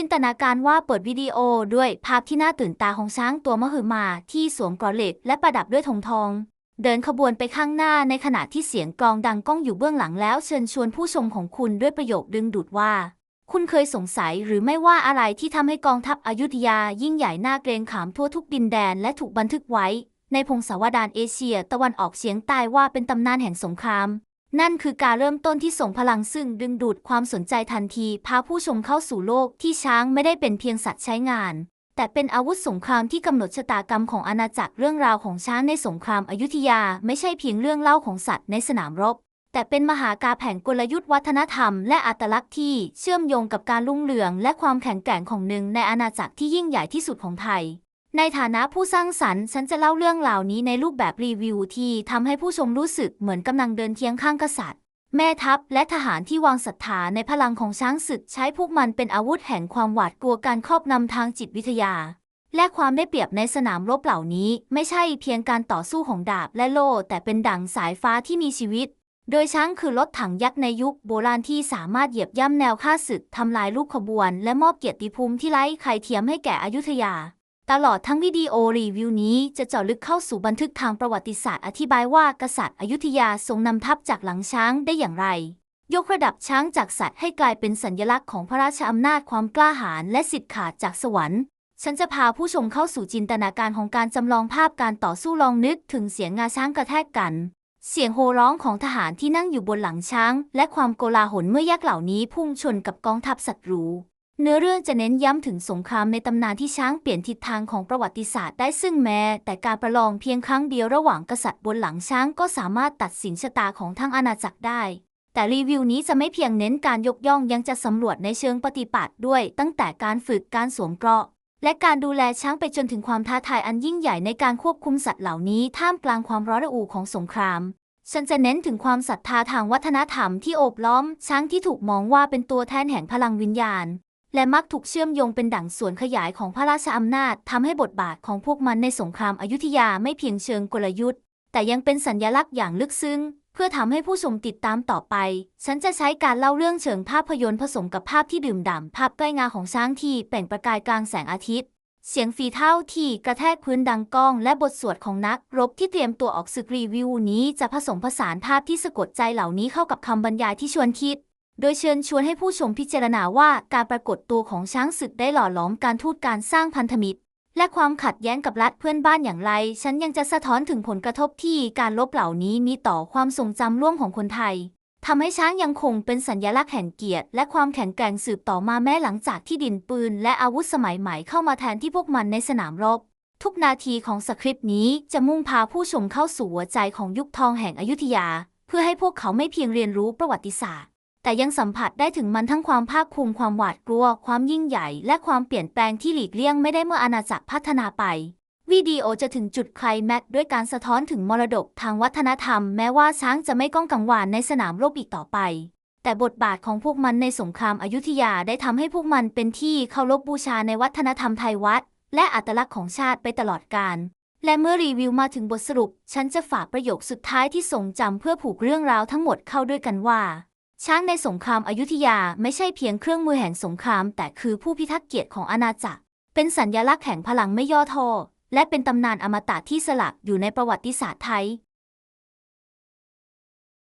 จินตนาการว่าเปิดวิดีโอด้วยภาพที่น่าตื่นตาของช้างตัวมหึมาที่สวมกรอเหล็กและประดับด้วยธงทอง เดินขบวนไปข้างหน้าในขณะที่เสียงกลองดังก้องอยู่เบื้องหลังแล้วเชิญชวนผู้ชมของคุณด้วยประโยคดึงดูดว่า คุณเคยสงสัยหรือไม่ว่าอะไรที่ทำให้กองทัพอยุธยายิ่งใหญ่น่าเกรงขามทั่วทุกดินแดนและถูกบันทึกไว้ ในพงศาวดารเอเชีย ตะวันออกเฉียงใต้ว่าเป็นตำนานแห่งสงคราม นั่นคือการเริ่มต้นที่ส่งพลังซึ่งดึงดูดความสนใจทันที พาผู้ชมเข้าสู่โลกที่ช้างไม่ได้เป็นเพียงสัตว์ใช้งาน แต่เป็นอาวุธสงครามที่กำหนดชะตากรรมของอาณาจักรเรื่องราวของช้างในสงครามอยุธยา ไม่ใช่เพียงเรื่องเล่าของสัตว์ในสนามรบ แต่เป็นมหากาแผงกลยุทธ์วัฒนธรรม และอัตลักษณ์ที่เชื่อมโยงกับการรุ่งเรือง และความแข็งแกร่งของหนึ่งในอาณาจักรที่ยิ่งใหญ่ที่สุดของไทย ในฐานะผู้สร้างสรรค์ ฉันจะเล่าเรื่องเหล่านี้ในรูปแบบรีวิวที่ทำให้ผู้ชมรู้สึกเหมือนกำลังเดินเคียงข้างกษัตริย์ แม่ทัพและทหารที่วางศรัทธาในพลังของช้างศึกใช้พวกมันเป็นอาวุธแห่งความหวาดกลัวการครอบนำทางจิตวิทยา และความได้เปรียบในสนามรบเหล่านี้ ไม่ใช่เพียงการต่อสู้ของดาบและโล่แต่เป็นดั่งสายฟ้าที่มีชีวิต โดยช้างคือรถถังยักษ์ในยุคโบราณที่สามารถเหยียบย่ำแนวข้าศึกทำลายลูกขบวน และมอบเกียรติภูมิที่ไร้ใครเทียมให้แก่อยุธยา ตลอดทั้งวิดีโอรีวิวนี้จะเจาะลึกเข้าสู่บันทึกทางประวัติศาสตร์อธิบายว่ากษัตริย์อยุธยาทรงนำทัพจากหลังช้างได้อย่างไร ยกระดับช้างจากสัตว์ให้กลายเป็นสัญลักษณ์ของพระราชอำนาจความกล้าหาญและสิทธิ์ขาดจากสวรรค์ฉันจะพาผู้ชมเข้าสู่จินตนาการของการจำลองภาพการต่อสู้ลองนึกถึงเสียงงาช้างกระแทกกัน เสียงโห่ร้องของทหารที่นั่งอยู่บนหลังช้าง และความโกลาหลเมื่อยักษ์เหล่านี้พุ่งชนกับกองทัพศัตรู เนื้อเรื่องจะเน้นย้ำถึงสงครามในตำนานที่ช้างเปลี่ยนทิศทางของประวัติศาสตร์ได้ซึ่งแม้ แต่การประลองเพียงครั้งเดียวระหว่างกษัตริย์บนหลังช้างก็สามารถตัดสินชะตาของทั้งอาณาจักรได้ แต่รีวิวนี้จะไม่เพียงเน้นการยกย่องยังจะสำรวจในเชิงปฏิบัติด้วย ตั้งแต่การฝึกการสวมเกราะและการดูแลช้างไปจนถึงความท้าทายอันยิ่งใหญ่ในการควบคุมสัตว์เหล่านี้ท่ามกลางความร้อนระอุของสงครามฉันจะเน้นถึงความศรัทธาทางวัฒนธรรมที่โอบล้อม ช้างที่ถูกมองว่าเป็นตัวแทนแห่งพลังวิญญาณ และมักถูกเชื่อมโยงเป็นดั่งส่วนขยายของพระราชอำนาจทำให้บทบาทของพวกมันในสงครามอายุธยาไม่เพียงเชิงกลยุทธ์ แต่ยังเป็นสัญญลักษณ์อย่างลึกซึ้ง เพื่อทำให้ผู้ชมติดตามต่อไป ฉันจะใช้การเล่าเรื่องเชิงภาพยนตร์ผสมกับภาพที่ดื่มด่ำภาพใกล้งาของช้างที่เปล่งประกายกลางแสงอาทิตย์ เสียงฝีเท้าที่กระแทกพื้นดังก้อง และบทสวดของนักรบที่เตรียมตัวออกศึกรีวิวนี้จะผสมผสานภาพที่สะกดใจเหล่านี้เข้ากับคำบรรยายที่ชวนคิด โดยเชิญชวนให้ผู้ชมพิจารณาว่าการปรากฏตัวของช้างศึกได้หล่อหลอมการทูตการสร้างพันธมิตร และความขัดแย้งกับรัฐเพื่อนบ้านอย่างไร ฉันยังจะสะท้อนถึงผลกระทบที่การลบเหล่านี้มีต่อความทรงจำร่วมของคนไทยทำให้ช้างยังคงเป็นสัญลักษณ์แห่งเกียรติ และความแข็งแกร่งสืบต่อมาแม้หลังจากที่ดินปืน และอาวุธสมัยใหม่เข้ามาแทนที่พวกมันในสนามรบ ทุกนาทีของสคริปต์นี้จะมุ่งพาผู้ชมเข้าสู่หัวใจของยุคทองแห่งอยุธยา เพื่อให้พวกเขาไม่เพียงเรียนรู้ประวัติศาสตร์ แต่ยังสัมผัสได้ถึงมันทั้งความภาคภูมิความหวาดกลัว ความยิ่งใหญ่ และความเปลี่ยนแปลงที่หลีกเลี่ยงไม่ได้เมื่ออาณาจักรพัฒนาไปวิดีโอจะถึงจุดไคลแม็กด้วยการสะท้อนถึงมรดกทางวัฒนธรรม แม้ว่าช้างจะไม่ก้องกังวานในสนามรบอีกต่อไป แต่บทบาทของพวกมันในสงครามอายุธยาได้ทำให้พวกมันเป็นที่เคารพบูชาในวัฒนธรรมไทยวัด และอัตลักษณ์ของชาติไปตลอดกาลและเมื่อรีวิวมาถึงบทสรุป ฉันจะฝากประโยคสุดท้ายที่ทรงจำเพื่อผูกเรื่องราวทั้งหมดเข้าด้วยกันว่า ช้างในสงครามอายุทยาไม่ใช่เพียงเครื่องมือแห่งสงคราม แต่คือผู้พิทักษ์เกียรติของอาณาจักร เป็นสัญญลักษณ์แห่งพลังไม่ย่อท้อและเป็นตำนานอมตะที่สลักอยู่ในประวัติศาสตร์ไทย